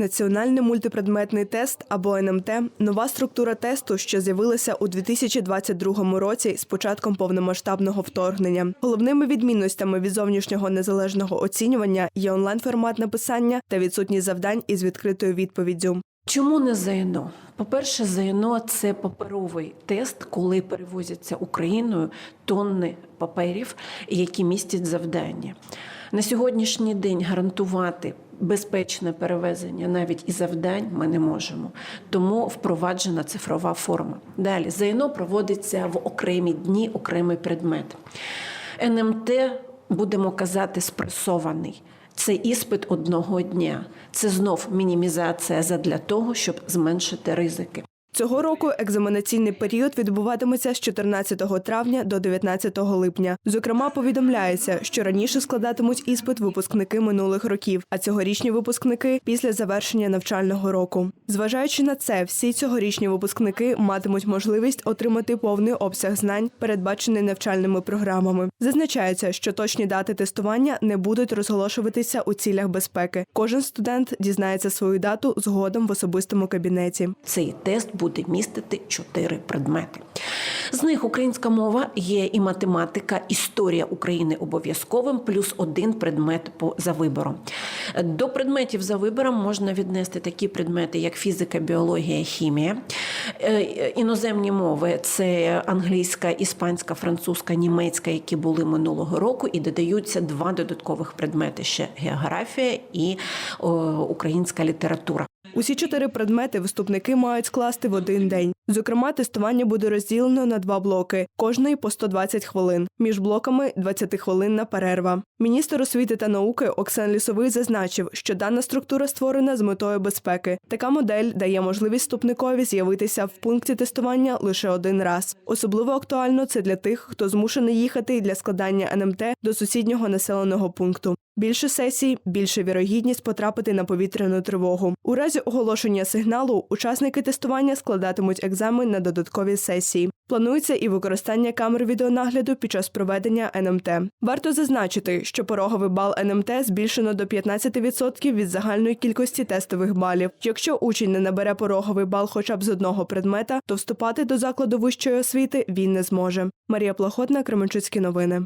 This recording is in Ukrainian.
Національний мультипредметний тест або НМТ нова структура тесту, що з'явилася у 2022 році з початком повномасштабного вторгнення. Головними відмінностями від зовнішнього незалежного оцінювання є онлайн-формат написання та відсутність завдань із відкритою відповіддю. Чому не ЗНО? По-перше, ЗНО це паперовий тест, коли перевозяться Україною тонни паперів, які містять завдання. На сьогоднішній день гарантувати безпечне перевезення навіть і завдань ми не можемо. Тому впроваджена цифрова форма. Далі ЗНО проводиться в окремі дні, окремий предмет. НМТ, будемо казати, спресований. Це іспит одного дня. Це знов мінімізація задля того, щоб зменшити ризики. Цього року екзаменаційний період відбуватиметься з 14 травня до 19 липня. Зокрема, повідомляється, що раніше складатимуть іспит випускники минулих років, а цьогорічні випускники після завершення навчального року. Зважаючи на це, всі цьогорічні випускники матимуть можливість отримати повний обсяг знань, передбачений навчальними програмами. Зазначається, що точні дати тестування не будуть розголошуватися у цілях безпеки. Кожен студент дізнається свою дату згодом в особистому кабінеті. Цей тест буде містити чотири предмети. З них українська мова є і математика, історія України обов'язковим, плюс один предмет по за вибором. До предметів за вибором можна віднести такі предмети, як фізика, біологія, хімія. Е, Іноземні мови це англійська, іспанська, французька, німецька, які були минулого року, і додаються два додаткових предмети: ще географія і українська література. Усі чотири предмети вступники мають скласти в один день. Зокрема, тестування буде розділено на два блоки, кожний по 120 хвилин. Між блоками 20-хвилинна перерва. Міністр освіти та науки Оксан Лісовий зазначив, що дана структура створена з метою безпеки. Така модель дає можливість вступникові з'явитися в пункті тестування лише один раз. Особливо актуально це для тих, хто змушений їхати для складання НМТ до сусіднього населеного пункту. Більше сесій, більше вірогідність потрапити на повітряну тривогу. У разі оголошення сигналу учасники тестування складатимуть екзамен на додаткові сесії. Планується і використання камер відеонагляду під час проведення НМТ. Варто зазначити, що пороговий бал НМТ збільшено до 15% від загальної кількості тестових балів. Якщо учень не набере пороговий бал хоча б з одного предмета, то вступати до закладу вищої освіти він не зможе. Марія Плохотна, Кременчуцькі новини.